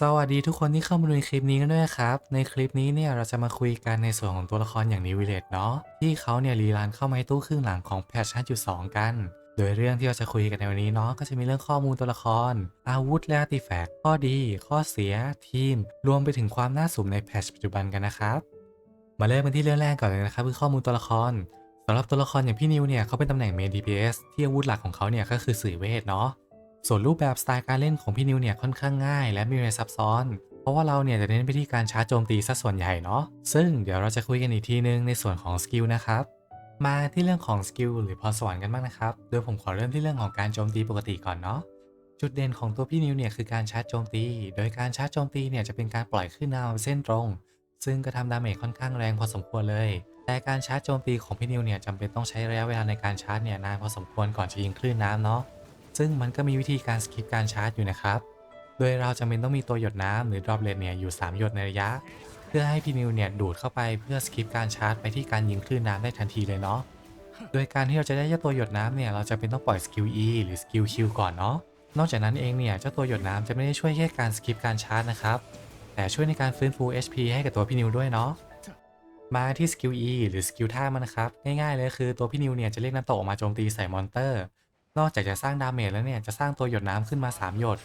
สวัสดีทุกคนที่เข้ามาดูในคลิปนี้กันด้วยครับ ในคลิปนี้เนี่ยเราจะมาคุยกันในส่วนของตัวละครอย่างนิวิเลตเนาะที่เขาเนี่ยรีรันเข้ามาในตู้ครึ่งหลังของแพทช5.2กัน โดยเรื่องที่เราจะคุยกันในวันนี้เนาะก็จะมีเรื่องข้อมูลตัวละคร อาวุธและอาร์ติแฟกต์ข้อดี ข้อเสีย ทีม รวมไปถึงความน่าสมในแพทชปัจจุบันกันนะครับ มาเริ่มกันที่เรื่องแรกก่อนเลยนะครับคือข้อมูลตัวละครสำหรับตัวละครอย่างพี่นิวเนี่ยเขาเป็นตำแหน่งเมน DPS ที่อาวุธหลักของเขาเนี่ยก็คือสื่อเวทเนาะ ส่วนรูปแบบสไตล์การเล่นของพี่นิวเนี่ยค่อนข้างง่าย และไมมีอะไรซับซ้อน เพราะว่าเราเนี่ยจะเน้นไปที่การชาร์จโจมตีซะส่วนใหญ่เนาะ ซึ่งเดี๋ยวเราจะคุยกันอีกทีนึงในส่วนของสกิลนะครับ มาที่เรื่องของสกิลหรือพรสวรรค์กันบ้างนะครับ โดยผมขอเริ่มที่เรื่องของการโจมตีปกติก่อนเนาะ จุดเด่นของตัวพี่นิวเนี่ยคือการชาร์จโจมตี โดยการชาร์จโจมตีเนี่ยจะเป็นการปล่อยขึ้นนามเส้นตรง ซึ่งก็ทำดาเมจค่อนข้างแรงพอสมควรเลย แต่การชาร์จโจมตีของพี่นิวเนี่ยจำเป็นต้องใช้ระยะเวลาในการชาร์จเนี่ยนานพอสมควรก่อนจะยิงคลื่นน้ำเนาะ ซึ่งมันก็มีวิธีการสกิปการชาร์จอยู่นะครับ โดยเราจำเป็นต้องมีตัวหยดน้ำหรือ droplet เนี่ยอยู่ 3 หยดในระยะ เพื่อให้พี่นิวเนี่ยดูดเข้าไปเพื่อสกิปการชาร์จไปที่การยิงคลื่นน้ำได้ทันทีเลยเนาะ โดยการที่เราจะได้เจ้าตัวหยดน้ำเนี่ยเราจะเป็นต้องปล่อยสกิล E หรือสกิล Q ก่อนเนาะ นอกจากนั้นเองเนี่ยเจ้าตัวหยดน้ำจะไม่ได้ช่วยแค่การสกิปการชาร์จนะครับ แต่ช่วยในการฟื้นฟู HP ให้กับตัวพี่นิวด้วยเนาะมาที่สกิล E หรือสกิลท่ามันนะครับ ง่ายๆเลยคือตัวพี่นิวเนี่ยจะเรียกน้ำตกออกมาโจมตีใส่มอนเตอร์ นอกจากจะสร้างดาเมจแล้วเนี่ยจะสร้างตัวหยดน้ำขึ้นมา 3 หยด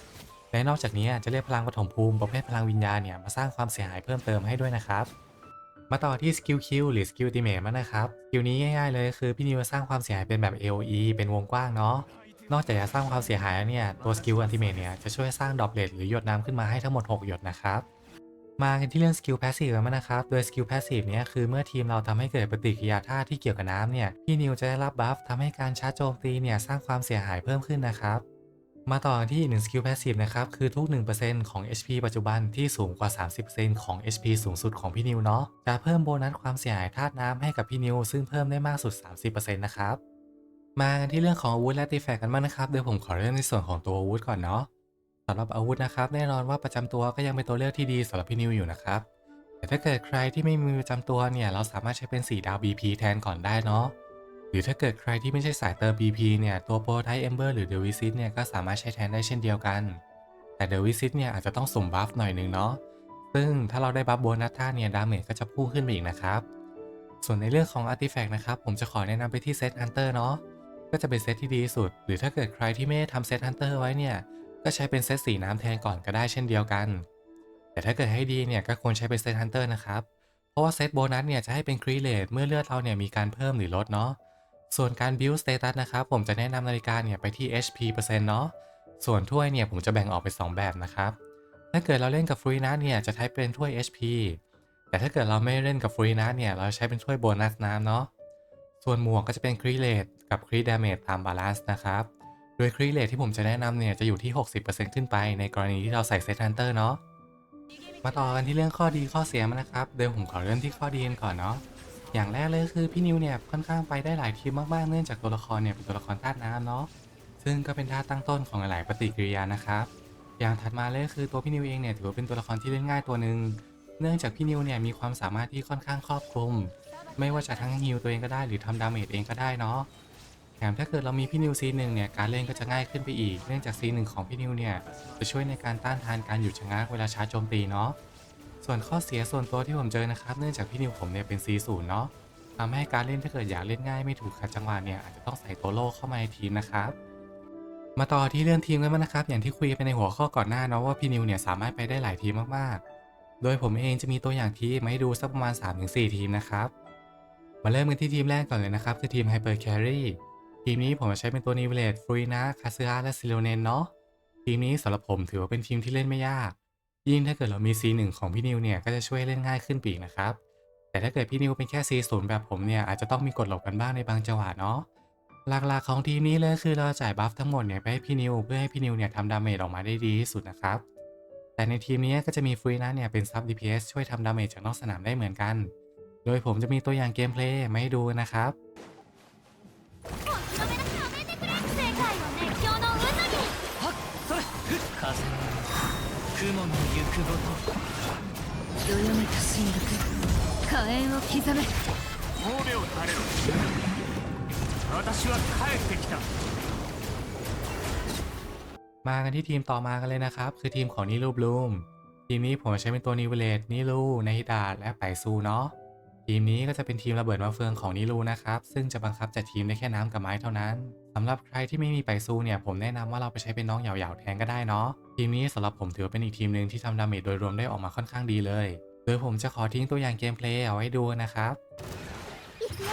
และนอกจากนี้จะเรียกพลังปฐมภูมิประเภทพลังวิญญาณเนี่ยมาสร้างความเสียหายเพิ่มเติมให้ด้วยนะครับ มาต่อที่สกิลคิวหรือสกิลติเมทมันนะครับสกิลนี้ง่ายๆเลยคือพี่นิวสร้างความเสียหายเป็นแบบ AOE เป็นวงกว้างเนาะนอกจากจะสร้างความเสียหายแล้วเนี่ยตัวสกิลอันติเมทเนี่ยจะช่วยสร้างดรอปเลตหรือหยดน้ำขึ้นมาให้ทั้งหมด 6 หยดนะครับ มากันที่เรื่องสกิลแพสซีฟกันบ้างนะครับ โดยสกิลแพสซีฟเนี่ยคือเมื่อทีมเราทำให้เกิดปฏิกิริยาธาตุที่เกี่ยวกับน้ำเนี่ย พี่นิวจะได้รับบัฟทำให้การชาร์จโจมตีเนี่ยสร้างความเสียหายเพิ่มขึ้นนะครับ มาต่อกันที่อีกหนึ่งสกิลแพสซีฟนะครับ คือทุก 1%ของ HP ปัจจุบันที่สูงกว่า 30%ของ HP สูงสุดของพี่นิวเนาะ จะเพิ่มโบนัสความเสียหายธาตุน้ำให้กับพี่นิวซึ่งเพิ่มได้มากสุด 30%นะครับ มากันที่เรื่องของอาวุธและตีแฟกกันบ้างนะครับโดยผมขอเริ่มในส่วนของตัวอาวุธก่อนเนาะ สำหรับอาวุธนะครับ แน่นอนว่าประจำตัวก็ยังเป็นตัวเลือกที่ดีสำหรับพี่นิวอยู่นะครับ แต่ถ้าเกิดใครที่ไม่มีประจำตัวเนี่ยเราสามารถใช้เป็น4ดาว BP แทนก่อนได้เนาะหรือถ้าเกิดใครที่ไม่ใช่สายเติม BP เนี่ยตัวโปรไทเอมเบอร์หรือเดวิซิตเนี่ยก็สามารถใช้แทนได้เช่นเดียวกัน แต่เดวิซิตเนี่ยอาจจะต้องสุ่มบัฟหน่อยนึงเนาะซึ่งถ้าเราได้บัฟโบนัสท่าเนี่ยดาเมจก็จะพุ่งขึ้นไปอีกนะครับส่วนในเรื่องของอาร์ติแฟกต์นะครับผมจะขอแนะนำไปที่เซตฮันเตอร์เนาะก็จะเป็นเซตที่ดีสุด หรือถ้าเกิดใครที่ไม่ได้ทำเซตฮันเตอร์ไว้เนี่ย ก็ใช้เป็นเซตสีน้ำแทนก่อนก็ได้เช่นเดียวกัน แต่ถ้าเกิดให้ดีเนี่ยก็ควรใช้เป็นเซตฮันเตอร์นะครับ เพราะว่าเซตโบนัสเนี่ยจะให้เป็นครีเลตเมื่อเลือดเราเนี่ยมีการเพิ่มหรือลดเนาะ ส่วนการบิวสเตตัสนะครับผมจะแนะนำนาฬิกาเนี่ยไปที่ HP เปอร์เซ็นต์เนาะ ส่วนถ้วยเนี่ยผมจะแบ่งออกเป็น2แบบนะครับ ถ้าเกิดเราเล่นกับฟรีนัสเนี่ยจะใช้เป็นถ้วย HP แต่ถ้าเกิดเราไม่เล่นกับฟรีนัสเนี่ยเราใช้เป็นถ้วยโบนัสน้ำเนาะ ส่วนหมวกก็จะเป็นครีเลตกับครีดามจตามบาลานซ์นะครับ โดยครีเลตที่ผมจะแนะนำเนี่ยจะอยู่ที่ 60%ขึ้นไปในกรณีที่เราใส่เซตฮันเตอร์เนาะ มาต่อกันที่เรื่องข้อดีข้อเสียมันนะครับ เดี๋ยวผมขอเริ่มที่ข้อดีกันก่อนเนาะ อย่างแรกเลยคือพี่นิวเนี่ยค่อนข้างไปได้หลายทีมมากๆ เนื่องจากตัวละครเนี่ยเป็นตัวละครธาตุน้ำเนาะ ซึ่งก็เป็นธาตุตั้งต้นของหลายปฏิกิริยานะครับ อย่างถัดมาเลยคือตัวพี่นิวเองเนี่ยถือว่าเป็นตัวละครที่เล่นง่ายตัวหนึ่ง เนื่องจากพี่นิวเนี่ยมีความสามารถที่ค่อนข้างครอบคลุม ไม่ว่าจะทั้งฮิลตัวเองก็ได้หรือทำดาเมจเองก็ได้เนาะ แถมถ้าเกิดเรามีพี่นิวซีหนึ่งเนี่ยการเล่นก็จะง่ายขึ้นไปอีก เนื่องจากซีหนึ่งของพี่นิวเนี่ยจะช่วยในการต้านทานการหยุดชะงักเวลาชาร์จโจมตีเนาะส่วนข้อเสียส่วนตัวที่ผมเจอนะครับ เนื่องจากพี่นิวผมเนี่ยเป็น C0 เนาะทำให้การเล่นถ้าเกิดอยากเล่นง่ายไม่ถูกขัดจังหวะเนี่ยอาจจะต้องใส่ตัวโลเข้ามาในทีมนะครับมาต่อที่เรื่องทีมกันบ้างนะครับ อย่างที่คุยไปในหัวข้อก่อนหน้าเนาะว่าพี่นิวเนี่ยสามารถไปได้หลายทีมมากๆ โดยผมเองจะมีตัวอย่างทีมมาให้ดูสักประมาณ 3-4 ทีมนะครับมาเริ่มกันที่ทีมแรกก่อนเลยนะครับคือทีม Hyper Carry ทีมนี้ผมจะใช้เป็นตัวนิเวเลตฟรุยนะคาซึฮะและซิโลเนนเนาะทีมนี้สำหรับผมถือว่าเป็นทีมที่เล่นไม่ยาก ยิ่งถ้าเกิดเรามี C1 ของพี่นิวเนี่ยก็จะช่วยเล่นง่ายขึ้นปีกนะครับ แต่ถ้าเกิดพี่นิวเป็นแค่ C0 แบบผมเนี่ยอาจจะต้องมีกดหลบกันบ้างในบางจังหวะเนาะหลักๆของทีมนี้เลยคือเราจ่ายบัฟทั้งหมดเนี่ยไปให้พี่นิวเพื่อให้พี่นิวเนี่ยทำดาเมจออกมาได้ดีที่สุดนะครับ แต่ในทีมนี้ก็จะมีฟรีนะเนี่ยเป็นซับ DPS ช่วยทำดาเมจจากนอกสนามได้เหมือนกัน โดยผมจะมีตัวอย่างเกมเพลย์มาให้ดูนะครับ 雲の行くごとどよめく進学火炎を刻め神戸を垂れろ私は帰ってきた มากันที่ทีมต่อมากันเลยนะครับ คือทีมของนิลูบลูม ทีมนี้ผมใช้เป็นตัวนิเวเลตนิลูไนฮิดาและไปซูเนาะ ทีมนี้ก็จะเป็นทีมระเบิดมะเฟืองของนิลูนะครับ ซึ่งจะบังคับจัดทีมได้แค่น้ำกับไม้เท่านั้นสำหรับใครที่ไม่มีไปซูเนี่ยผมแนะนำว่าเราไปใช้เป็นน้องเหยาๆแทนก็ได้เนาะ ทีมนี้สำหรับผมถือว่าเป็นอีกทีมหนึ่งที่ทำดาเมจโดยรวมได้ออกมาค่อนข้างดีเลย โดยผมจะขอทิ้งตัวอย่างเกมเพลย์เอาไว้ดูนะครับ 行くよ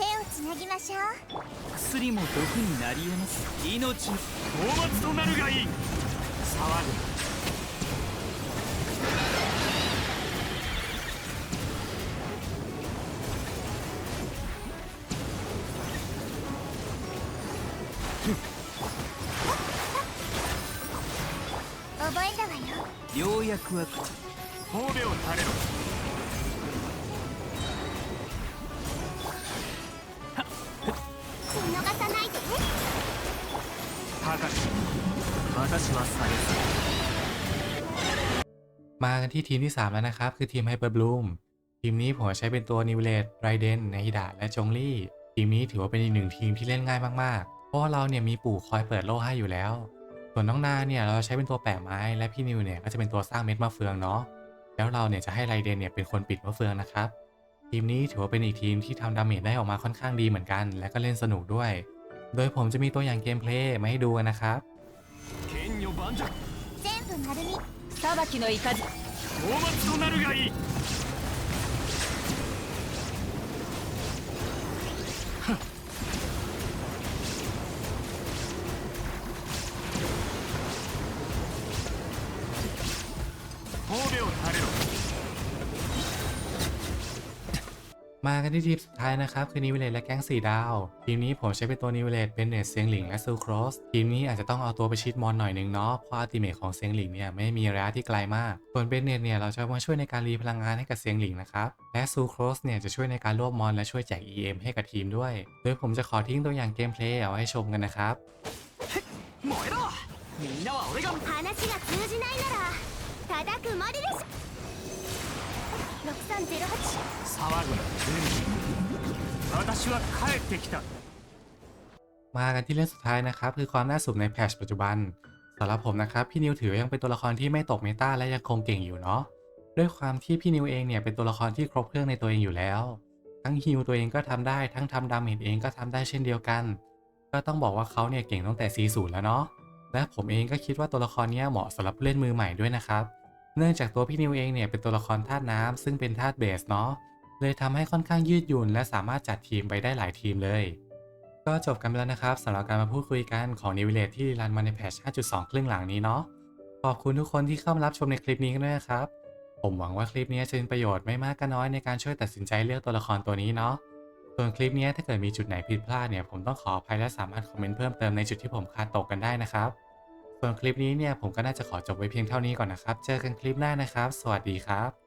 手をつなぎましょう薬も毒になり得ます命の討伐となるがいい騒ぐ 覚えたわよようやくは神戸を垂れろ見逃さないでね高く私はされ มากันที่ทีมที่ 3 แล้วนะครับ คือทีมไฮเปอร์บลูมทีมนี้ผมใช้เป็นตัวนิวเลตไรเดนไนฮิดาและจงลี่ ทีมนี้ถือว่าเป็นอีกหนึ่งทีมที่เล่นง่ายมากๆ เพราะว่าเราเนี่ยมีปู่คอยเปิดโล่ให้อยู่แล้ว ส่วนน้องนาเนี่ยเราใช้เป็นตัวแปะไม้ และพี่นิวเนี่ยก็จะเป็นตัวสร้างเม็ดมะเฟืองเนาะแล้วเราเนี่ยจะให้ไรเดนเนี่ยเป็นคนปิดมะเฟืองนะครับ ทีมนี้ถือว่าเป็นอีกทีมที่ทำดาเมจได้ออกมาค่อนข้างดีเหมือนกัน และก็เล่นสนุกด้วย โดยผมจะมีตัวอย่างเกมเพลย์มาให้ดูกันนะครับ 剣女盤石全部丸み裁きの雷討伐となるがいい มากันที่ทีมสุดท้ายนะครับคือนิวเลตและแก๊งสีดาว ทีมนี้ผมใช้เป็นตัวนิวเลตเป็นเนตเซียงหลิงและซูโครส ทีมนี้อาจจะต้องเอาตัวไปชิดมอนหน่อยนึงเนาะเพราะอัติเมทของเซียงหลิงเนี่ยไม่มีระยะที่ไกลมาก ส่วนเบนเนตเนี่ยเราจะมาช่วยในการรีพลังงานให้กับเซียงหลิงนะครับและซูโครสเนี่ยจะช่วยในการรวบมอนและช่วยแจก EM ให้กับทีมด้วย โดยผมจะขอทิ้งตัวอย่างเกมเพลย์เอาไว้ให้ชมกันนะครับ 燃えろみんなは俺が話が通じないなら叩くまでです6308騒ぐな私は帰ってきた มากันที่เรื่องสุดท้ายนะครับ คือความน่าสูบในแพทชปัจจุบันสำหรับผมนะครับ พี่นิวถือว่ายังเป็นตัวละครที่ไม่ตกเมตาและยังคงเก่งอยู่เนาะด้วยความที่พี่นิวเองเนี่ยเป็นตัวละครที่ครบเครื่องในตัวเองอยู่แล้ว ทั้งฮิวตัวเองก็ทำได้ทั้งทำดาเมจเองก็ทำได้เช่นเดียวกัน ก็ต้องบอกว่าเขาเนี่ยเก่งตั้งแต่ซีศูนย์แล้วเนาะและผมเองก็คิดว่าตัวละครเนี้ยเหมาะสำหรับผู้เล่นมือใหม่ด้วยนะครับ เนื่องจากตัวพี่นิวเองเนี่ยเป็นตัวละครธาตุน้ำซึ่งเป็นธาตุเบสเนาะเลยทำให้ค่อนข้างยืดหยุ่น และสามารถจัดทีมไปได้หลายทีมเลย ก็จบกันไปแล้วนะครับสำหรับการมาพูดคุยกันของนิวเลตที่รันมาในแพทช5.2 ครึ่งหลังนี้เนาะขอบคุณทุกคนที่เข้ามารับชมในคลิปนี้กันด้วยนะครับ ผมหวังว่าคลิปนี้จะเป็นประโยชน์ไม่มากก็น้อยในการช่วยตัดสินใจเลือกตัวละครตัวนี้เนาะส่วนคลิปนี้ถ้าเกิดมีจุดไหนผิดพลาดเนี่ยผมต้องขออภัยและสามารถคอมเมนต์เพิ่มเติมในจุดที่ผมขาดตกกันได้นะครับ ส่วนคลิปนี้เนี่ยผมก็น่าจะขอจบไว้เพียงเท่านี้ก่อนนะครับ เจอกันคลิปหน้านะครับ สวัสดีครับ